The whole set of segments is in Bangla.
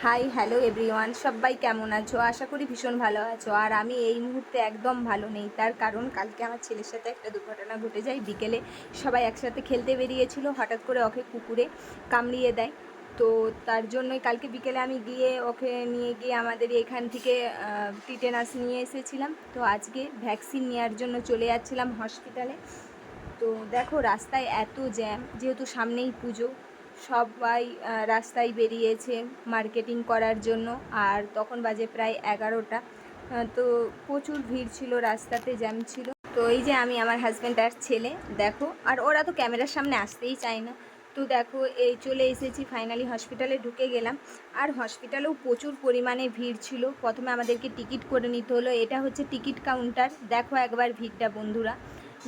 হাই হ্যালো এভরিওয়ান সবাই কেমন আছো? আশা করি ভীষণ ভালো আছো। আর আমি এই মুহূর্তে একদম ভালো নেই। তার কারণ, কালকে আমার ছেলের সাথে একটা দুর্ঘটনা ঘটে যায়। বিকেলে সবাই একসাথে খেলতে বেরিয়েছিল। হঠাৎ করে ওকে কুকুরে কামড়িয়ে দেয়। তো তার জন্যই কালকে বিকেলে আমি গিয়ে ওকে নিয়ে গিয়ে আমাদের এখান থেকে টিটেনাস নিয়ে এসেছিলাম। তো আজকে ভ্যাকসিন নেওয়ার জন্য চলে যাচ্ছিলাম হসপিটালে তো দেখো, রাস্তায় এত জ্যাম যেহেতু সামনেই পুজো সবাই রাস্তায় বেরিয়েছে মার্কেটিং করার জন্য আর তখন বাজে প্রায় এগারোটা। তো প্রচুর ভিড় ছিল, রাস্তাতে জ্যাম ছিল। তো এই যে আমি, আমার হাজব্যান্ড আর ছেলে, দেখো, আর ওরা তো ক্যামেরার সামনে আসতেই চায় না। তো দেখো, এই চলে এসেছি ফাইনালি হসপিটালে ঢুকে গেলাম। আর হসপিটালেও প্রচুর পরিমাণে ভিড় ছিল। প্রথমে আমাদেরকে টিকিট করে নিতে হলো। এটা হচ্ছে টিকিট কাউন্টার দেখো একবার ভিড়টা, বন্ধুরা।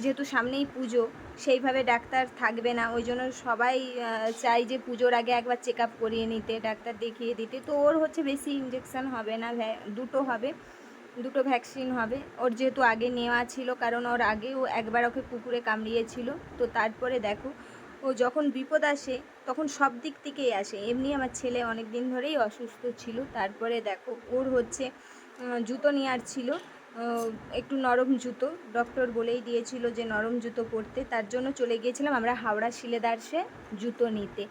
যেহেতু সামনেই পুজো, সেইভাবে ডাক্তার থাকবে না। ওই জন্য সবাই চাই যে পুজোর আগে একবার চেক আপ করিয়ে নিতে, ডাক্তার দেখিয়ে দিতে। তো ওর হচ্ছে বেশি ইঞ্জেকশান হবে না দুটো হবে, দুটো ভ্যাকসিন হবে। ওর যেহেতু আগে নেওয়া ছিল, কারণ ওর আগেও একবার ওকে কুকুরে কামড়িয়েছিল। তো তারপরে দেখো, ও যখন বিপদ আসে, তখন সব দিক থেকেই আসে। এমনি আমার ছেলে অনেক দিন ধরেই অসুস্থ ছিল। তারপরে দেখো, ওর হচ্ছে জুতো নেওয়ার ছিল। একটু নরম জুতো। ডক্টর বলেই দিয়েছিল যে নরম জুতো পরতে। তার জন্য চলে গিয়েছিলাম আমরা হাওড়া শিলেদার্সে জুতো নিতে।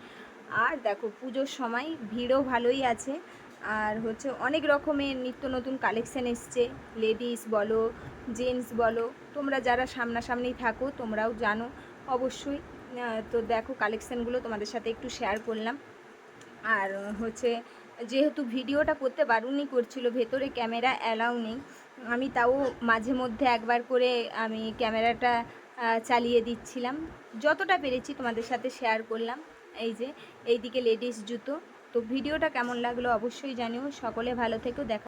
আর দেখো, পুজোর সময় ভিড়ও ভালোই আছে। আর হচ্ছে অনেক রকমের নিত্য নতুন কালেকশান এসছে। লেডিস বলো জেন্টস বলো, তোমরা যারা সামনাসামনি থাকো তোমরাও জানো। অবশ্যই তো দেখো কালেকশানগুলো তোমাদের সাথে একটু শেয়ার করলাম। আর হচ্ছে যেহেতু ভিডিওটা করতে বারণই করছিল, ভেতরে ক্যামেরা অ্যালাউ নেই। আমি তাও মাঝে মধ্যে একবার করে আমি ক্যামেরাটা চালিয়ে দিচ্ছিলাম। যতটা পেরেছি তোমাদের সাথে শেয়ার করলাম। এই যে, এইদিকে লেডিস জুতো। তো ভিডিওটা কেমন লাগল অবশ্যই জানিও। সকলে ভালো থেকেও দেখা